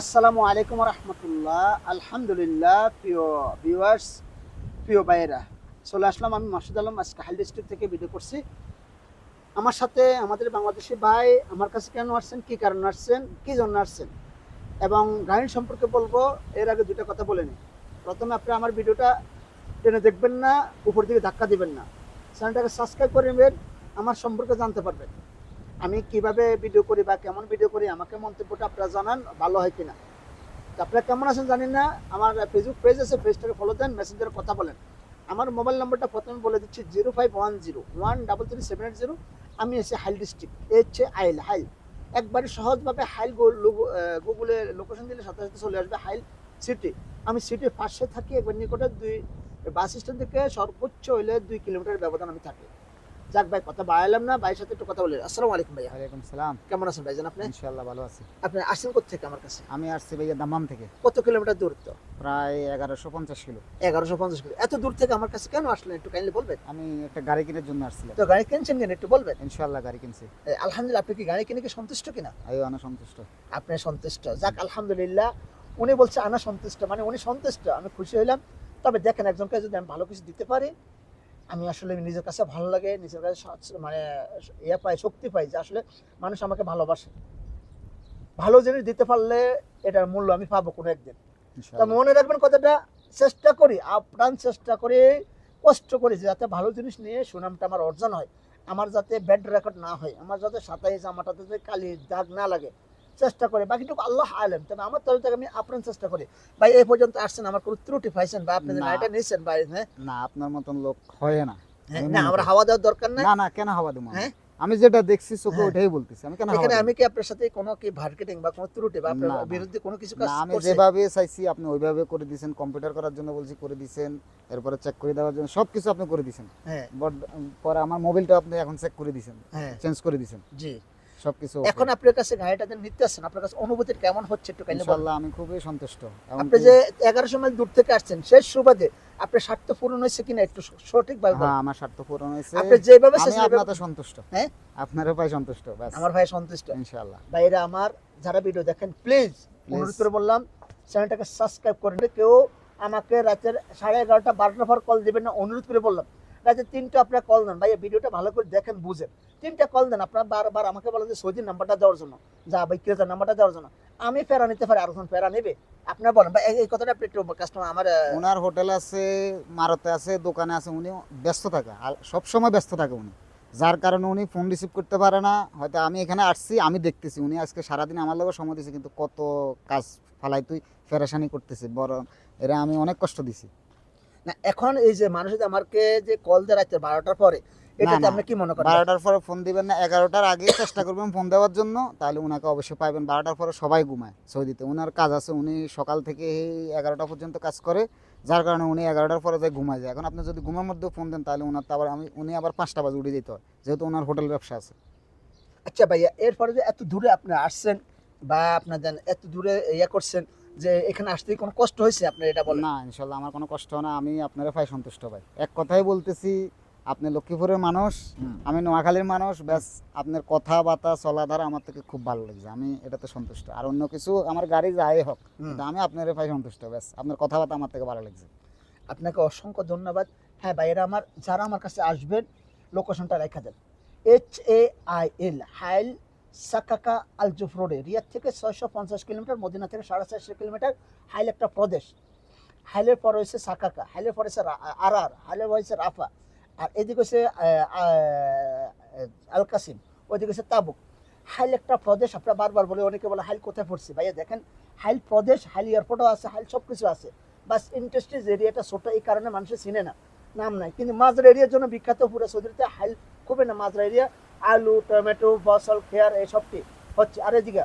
আসসালামু আলাইকুম রহমতুল্লাহ। আলহামদুলিল্লাহ, প্রিয় ভিউয়ার্স প্রিয় ভাইয়েরা, চলে আসলাম আমি মাসুদ আলম, আজকে হাইল ডিস্ট্রিক্ট থেকে ভিডিও করছি। আমার সাথে আমাদের বাংলাদেশি ভাই, আমার কাছে কেন আসছেন, কী কারণে আসছেন, কী জন্য আসছেন, এবং গাড়ির সম্পর্কে বলব, এর আগে দুটো কথা বলে নিই। প্রথমে আপনি আমার ভিডিওটা টেনে দেখবেন না, উপর দিকে ধাক্কা দিবেন না। চ্যানেলটাকে সাবস্ক্রাইব করে নেবেন, আমার সম্পর্কে জানতে পারবেন। আমি কীভাবে ভিডিও করি বা কেমন ভিডিও করি, আমাকে মন্তব্যটা আপনারা জানান, ভালো হয় কিনা। আপনারা কেমন আছেন জানি না, আমার ফেসবুক পেজ আছে পেজটাকে ফলো দেন মেসেঞ্জারে কথা বলেন। আমার মোবাইল নাম্বারটা প্রথমে বলে দিচ্ছি zero five one zero one double three seven eight zero আমি এসে হাইল ডিস্ট্রিক্ট এ হচ্ছে আইল হাইল। একবারে সহজভাবে হাইল গুগলে লোকেশন দিলে সাথে সাথে চলে আসবে হাইল সিটি আমি সিটির পাশে থাকি, একবার নিকটে দুই বাস স্ট্যান্ড থেকে সর্বোচ্চ হইলে দুই কিলোমিটার ব্যবধান আমি থাকি। যাক ভাই কথা বাড়ালাম না ভাইয়ের সাথে একটু কথা বলে। আসসালামু আলাইকুম ভাইয়া। ওয়ালাইকুম সালাম। কেমন আছেন ভাইজান আপনি? ইনশাআল্লাহ ভালো আছি। আপনি আসছেন থেকে আমার কাছে? আমি আসছি ভাইয়া দামাম থেকে। কত কিলোমিটার দূরত্ব? প্রায় এগারোশো পঞ্চাশ কিলো। এগারোশো পঞ্চাশ কিলো। এত দূর থেকে আমার কাছে কেন আসলেন? একটু কাইন্ডলি বলবেন? আমি একটা গাড়ি কেনার জন্য আসছিলাম। তো গাড়ি কিনছেন কেন? একটু বলবেন। ইনশাআল্লাহ গাড়ি কিনছি। আলহামদুলিল্লাহ আপনি কি গাড়ি কিনে কি সন্তুষ্ট কিনা? আমি অনেক সন্তুষ্ট। আপনি সন্তুষ্ট। যাক আলহামদুলিল্লাহ উনি বলছে আনা সন্তুষ্ট। মানে উনি সন্তুষ্ট। আমি খুশি হইলাম। তবে দেখেন একজনকে যদি আমি ভালো কিছু দিতে পারি আমি আসলে নিজের কাছে ভালো লাগে নিজের কাছে মানে ইয়ে পাই শক্তি পাই যে আসলে মানুষ আমাকে ভালোবাসে। ভালো জিনিস দিতে পারলে এটার মূল্য আমি পাবো কোনো একদিন। তা মনে রাখবেন কথাটা চেষ্টা করি আপ্রাণ চেষ্টা করি কষ্ট করি যে যাতে ভালো জিনিস নিয়ে সুনামটা আমার অর্জন হয় আমার যাতে ব্যাড রেকর্ড না হয় আমার যাতে সাতাই জামাটাতে কালি দাগ না লাগে। চেষ্টা করে বাকিটুকু আল্লাহ আলেম। তবে আমার তরফ থেকে আমি আপ্রাণ চেষ্টা করি। ভাই এই পর্যন্ত আসছেন আমার কোনো ত্রুটি পাইছেন বা আপনি। গাড়িটা নিয়েছেন ভাই হ্যাঁ? না আপনার মতন লোক হয় না। হ্যাঁ, না আমার হাওয়া দেওয়ার দরকার নাই। না না কেন হওয়া দেবো হ্যাঁ? আমি যেটা দেখছি চোখে হ্যাঁ। ওটাই বলতেছি আমি কেন এখানে আমি কি আপনার সাথে কোনো কি মার্কেটিং বা কোনো ত্রুটি বা আপনার। বিরুদ্ধে কোনো কিছু কাজ আমি যেভাবে চাইছি আপনি ওইভাবে করে দিয়েছেন কম্পিউটার করার জন্য বলছি করে দিয়েছেন এরপরে চেক করে দেওয়ার জন্য সব কিছু আপনি করে দিয়েছেন হ্যাঁ। বাট পরে আমার মোবাইলটা আপনি এখন চেক করে দিয়েছেন হ্যাঁ। চেঞ্জ করে দিয়েছেন জি। সব কিছু এখন আপনার কাছে গাড়িটা যে নিতে আসছেন আপনার কাছে অনুভূতি কেমন হচ্ছে একটু ইনশাআল্লাহ আমি খুবই সন্তুষ্ট। আপনি যে মাইল দূর থেকে আসছেন শেষ সুবাদে আপনার স্বার্থ পূরণ হয়েছে কিনা একটু হ্যাঁ আমার স্বার্থ পূরণ হয়েছে। আপনি যেভাবে আমি চেয়েছেন আপনাতে সন্তুষ্ট। হ্যাঁ? আপনারও পাই সন্তুষ্ট আমার ভাই সন্তুষ্ট। ইনশাআল্লাহ। ভাইরা আমার যারা ভিডিও দেখেন প্লিজ অনুরোধ করে বললাম চ্যানেলটাকে সাবস্ক্রাইব। কেউ আমাকে রাতের সাড়ে এগারোটা বারোটার পর কল দিবেন না অনুরোধ করে বললাম। রাতে তিনটা আপনার কল দেন। ভাইয়া, ভিডিওটা ভালো করে দেখেন, বুঝেন। তিনটা কল দেন, আপনার বারবার আমাকে বলেন যে সৌদির নাম্বারটা দেওয়ার জন্য। যা ভাই ক্রেতার নাম্বারটা দেওয়ার জন্য? আমি ফেরা নিতে পারি, আর ফেরা নেবে। আপনার বলেন, ভাই, এই- কথাটা আপনি একটু কাস্টমার আমার ওনার হোটেল আছে, মারতে আছে, দোকানে আছে, উনি ব্যস্ত থাকে। সব সময় ব্যস্ত থাকে উনি। যার কারণে উনি ফোন রিসিভ করতে পারে না। হয়তো আমি এখানে আসছি, আমি দেখতেছি। উনি আজকে সারাদিন আমার লোকের সময় দিয়েছে কিন্তু কত কাজ ফালাই তুই ফেরাসানি করতেছে। বড় এরা আমি অনেক কষ্ট দিছি। না এখন এই যে মানুষ আমাকে যে কল দেয় রাত্রে বারোটার পরে এটাতে। আপনি কি মনে করেন? বারোটার পরে ফোন দিবেন না এগারোটার আগে চেষ্টা করবেন ফোন দেওয়ার জন্য তাহলে ওনাকে অবশ্যই পাইবেন। বারোটার পরে সবাই ঘুমায় সৌদিতে। ওনার কাজ আছে উনি সকাল থেকে এই এগারোটা পর্যন্ত কাজ করে যার কারণে উনি এগারোটার পরে যায় ঘুমায় যায়। এখন আপনি যদি ঘুমের মধ্যে ফোন দেন তাহলে ওনার তো আবার আমি উনি আবার পাঁচটা বাজে উঠে যেতে হয় যেহেতু ওনার হোটেল ব্যবসা আছে। আচ্ছা ভাইয়া এরপরে যে এত দূরে আপনি আসছেন বা আপনার এত দূরে ইয়ে করছেন যে এখানে আসতে কোনো কষ্ট হয়েছে আপনার এটা বলেন? না ইনশাল্লাহ আমার কোনো কষ্ট হয় না। আমি আপনারা পাই সন্তুষ্ট ভাই। এক কথাই বলতেছি আপনি লক্ষ্মীপুরের মানুষ আমি নোয়াখালীর মানুষ ব্যাস আপনার কথাবার্তা চলাধারা আমার থেকে খুব ভালো লাগছে। আমি এটাতে সন্তুষ্ট। আর অন্য কিছু আমার গাড়ি যাই হোক। আমি আপনার পাই সন্তুষ্ট ব্যাস। আপনার কথাবার্তা আমার থেকে ভালো লাগছে। আপনাকে অসংখ্য ধন্যবাদ। হ্যাঁ ভাই ভাইয়েরা আমার যারা আমার কাছে আসবেন লোকেশনটা রেখা দেন। H A I L Hail সাকাকা আলজুফ রোডে, রিয়াদ থেকে ছয়শো পঞ্চাশ কিলোমিটার, মদিনা থেকে সাড়ে চারশো কিলোমিটার হাইল একটা প্রদেশ। হাইলের পর হয়েছে সাকাকা, হাইলের পর হয়েছে আর আর হাইলের হয়েছে রাফা, আর এদিকে হচ্ছে আল কাসিম ওইদিকে হচ্ছে তাবুক। হাইল একটা প্রদেশ আপনারা বারবার বলে, অনেকে বলে হাইল কোথায় পড়ছে? ভাইয়া দেখেন, হাইল প্রদেশ, হাইল এয়ারপোর্টও আছে, হাইল সব কিছু আছে। বাস ইন্ডাস্ট্রিজ এরিয়াটা ছোট, এই কারণে মানুষের চিনে না, নাম নাই। কিন্তু মাজরা এরিয়ার জন্য বিখ্যাত পুরো সৌদিতে হাইল খুবই না মাজরা এরিয়া আলু টমেটো ফসল খেয়ার এইসবটি হচ্ছে। আর এদিকে?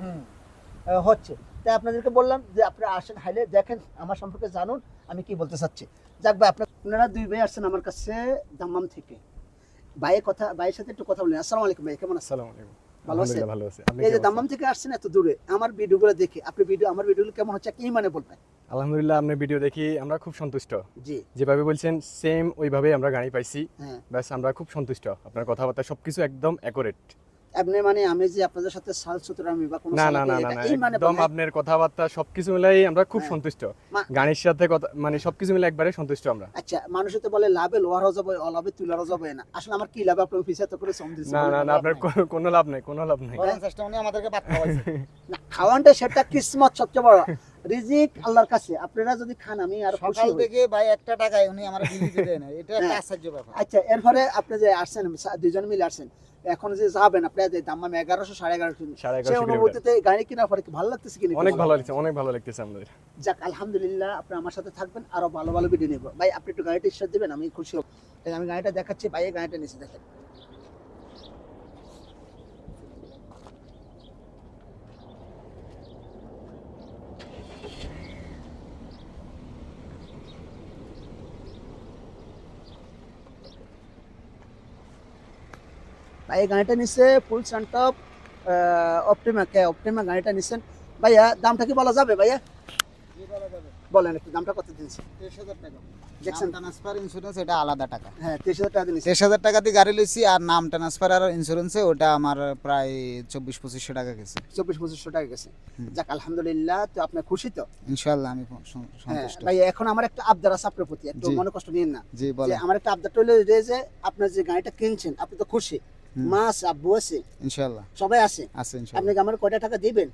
হুম। হচ্ছে। তাই আপনাদেরকে বললাম যে আপনারা আসেন হাইলে দেখেন আমার সম্পর্কে জানুন আমি কি বলতে চাচ্ছি। যাক ভাই আপনার দুই ভাই আসছেন আমার কাছে দাম্মাম থেকে। ভাইয়ের কথা ভাইয়ের সাথে একটু কথা বলেন আসসালামু আলাইকুম ভাই কেমন আসসালামু আলাইকুম। ভালো আছেন? আলহামদুলিল্লাহ ভালো আছি। এই যে দাম্মাম থেকে আসছেন এত দূরে আমার ভিডিওগুলো দেখে আপনি ভিডিও আমার ভিডিওগুলো কেমন হচ্ছে? কি মানে বলবেন? আলহামদুলিল্লাহ আপনার ভিডিও দেখি আমরা খুব সন্তুষ্ট। জি। যেভাবে বলছেন সেম ওইভাবে আমরা গাড়ি পাইছি। হ্যাঁ। ব্যাস আমরা খুব সন্তুষ্ট। আপনার কথাবার্তা সবকিছু একদম অ্যাকুরেট আপনি মানে আমি যে আপনাদের সাথে সাল সুতরামি বা কোনো না না না না মানে একদম আপনার কথাবার্তা সবকিছু মিলাই আমরা খুব হ্যাঁ। সন্তুষ্ট। গানের সাথে কথা মানে সবকিছু মিলে একবারে সন্তুষ্ট আমরা। আচ্ছা মানুষ তো বলে লাভে লোহারও যাবে অলাভে তুলারও যাবে না। আসলে আমার কি লাভ? আপনার পিছিয়ে তো করে দিচ্ছে না না না আপনার কোনো- লাভ নাই কোনো লাভ নাই। চেষ্টা উনি আমাদেরকে বাদ খাওয়াইছে না, খাওয়ানটা সেটা কিসমত সবচেয়ে বড়। রিজিক আল্লাহর কাছে। আপনারা যদি খান আমি আর খুশি সকাল থেকে ভাই একটা টাকায় উনি আমার বিলি দিয়ে দেয় না এটা একটা হ্যাঁ। আশ্চর্য ব্যাপার। আচ্ছা এরপরে আপনি যে আসছেন দুজন মিলে আসছেন এখন যে যাবেন আপনি যে দাম আমি এগারোশো সাড়ে এগারোশো সাড়ে সেই অনুভূতিতে গাড়ি কেনার পরে ভালো লাগতেছে কিনা? অনেক ভালো লাগছে অনেক ভালো লাগতেছে আমাদের। যাক আলহামদুলিল্লাহ আপনি আমার সাথে থাকবেন আরও ভালো ভালো ভিডিও নেব। ভাই আপনি একটু গাড়িটা ইস্টার দিবেন আমি খুশি হব। তাই আমি গাড়িটা দেখাচ্ছি ভাই গাড়িটা নিচে দেখেন। ভাই এই গাড়িটা নিচ্ছে ফুল সানটপ অপটিমা কে অপটিমা গাড়িটা নিচ্ছেন ভাইয়া দামটা কি বলা যাবে ভাইয়া? বলেন একটু দামটা কত দিয়েছে দেখছেন? ট্রান্সফার ইন্স্যুরেন্স এটা আলাদা টাকা। হ্যাঁ হাজার টাকা তেইশ হাজার টাকা দিয়ে গাড়ি লইছি আর নাম ট্রান্সফার আর ইন্স্যুরেন্সে ওটা আমার প্রায় চব্বিশ পঁচিশশো টাকা গেছে। চব্বিশ পঁচিশশো টাকা গেছে। যাক আলহামদুলিল্লাহ তো আপনি খুশি তো? ইনশাল্লাহ আমি হ্যাঁ সন্তুষ্ট। ভাই এখন আমার একটা আবদার আছে আপনার প্রতি একটু মনে কষ্ট নিন না। জি আমার একটা আবদারটা হলো যে যে আপনার যে গাড়িটা কিনছেন আপনি তো খুশি। হুম। মা আব্বু আছে? ইনশাল্লাহ সবাই আছে? আছে আপনি আমার কয়টা টাকা দিবেন?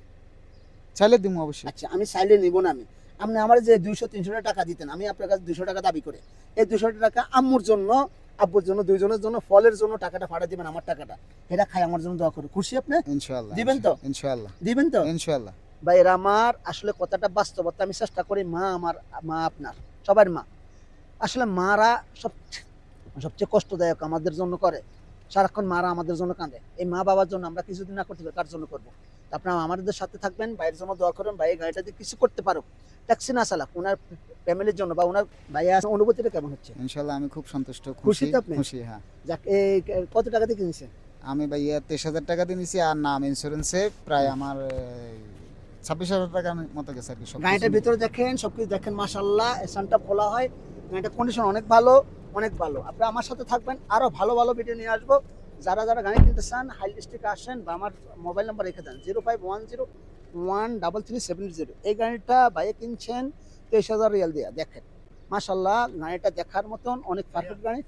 চাইলে দিমু অবশ্যই। আচ্ছা আমি চাইলে নিব না আমি। আপনি আমার যে দুইশো তিনশো টাকা দিতেন আমি আপনার কাছে দুশো টাকা দাবি করে। এই দুশো টাকা আম্মুর জন্য আব্বুর জন্য দুইজনের জন্য ফলের জন্য টাকাটা ভাড়া দিবেন আমার টাকাটা। এটা খাই আমার জন্য দোয়া করে খুশি আপনি? ইনশাল্লাহ দিবেন তো? ইনশাল্লাহ দিবেন তো? ইনশাল্লাহ ভাই এরা আমার আসলে কথাটা বাস্তবতা আমি চেষ্টা করি মা আমার মা আপনার সবার মা। আসলে মারা সব সবচেয়ে কষ্টদায়ক আমাদের জন্য করে। সারাক্ষণ মারা আমাদের জন্য কাঁদে। এই মা বাবার জন্য আমরা কিছুদিন না করতে পারি কার জন্য করব? আপনারা আমাদের সাথে থাকবেন ভাইয়ের জন্য দোয়া করবেন ভাই গাড়িটা দিয়ে কিছু করতে পারো ট্যাক্সি না চালাক ওনার ফ্যামিলির জন্য বা ওনার ভাইয়া অনুভূতিটা কেমন হচ্ছে? ইনশাল্লাহ আমি খুব সন্তুষ্ট খুশি খুশি আপনি? খুশি হ্যাঁ। যাক এই কত টাকা দিয়ে কিনেছে আমি ভাইয়া তেইশ হাজার টাকা দিয়ে নিছি আর নাম ইন্স্যুরেন্সে প্রায় আমার ছাব্বিশ হাজার টাকার মতো গেছে আর কি গাড়িটার ভিতরে দেখেন সবকিছু দেখেন মাশাল্লাহ এসানটা খোলা হয়। গাড়িটার কন্ডিশন অনেক ভালো। অনেক ভালো। আপনারা আমার সাথে থাকবেন, আরও ভালো ভালো ভিডিও নিয়ে আসব। যারা যারা গাড়ি কিনতে চান, হাই ডিস্ট্রিক্টে আসেন বা আমার মোবাইল নাম্বার রেখে দেন zero five one zero one double three seven zero এই গাড়িটা বাইরে কিনছেন তেইশ হাজার রিয়াল দিয়া, দেখেন। মাশাল্লাহ গাড়িটা দেখার মতন, অনেক পারফেক্ট গাড়ি।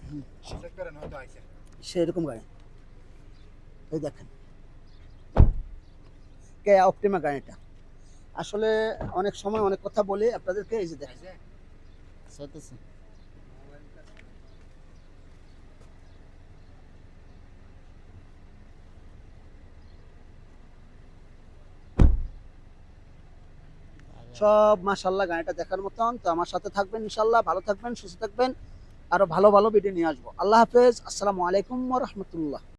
সেরকম গাড়ি। এই দেখেন। কে অপটিমা গাড়িটা। আসলে অনেক সময় অনেক কথা বলে, আপনাদেরকে এই যে দেখেন। সব মাসাল্লাহ গাড়িটা দেখার মতন। তো আমার সাথে থাকবেন ইনশাল্লাহ ভালো থাকবেন, সুস্থ থাকবেন। আরও ভালো ভালো ভিডিও নিয়ে আসব। আল্লাহ হাফেজ, আসসালামু আলাইকুম রহমতুল্লাহ।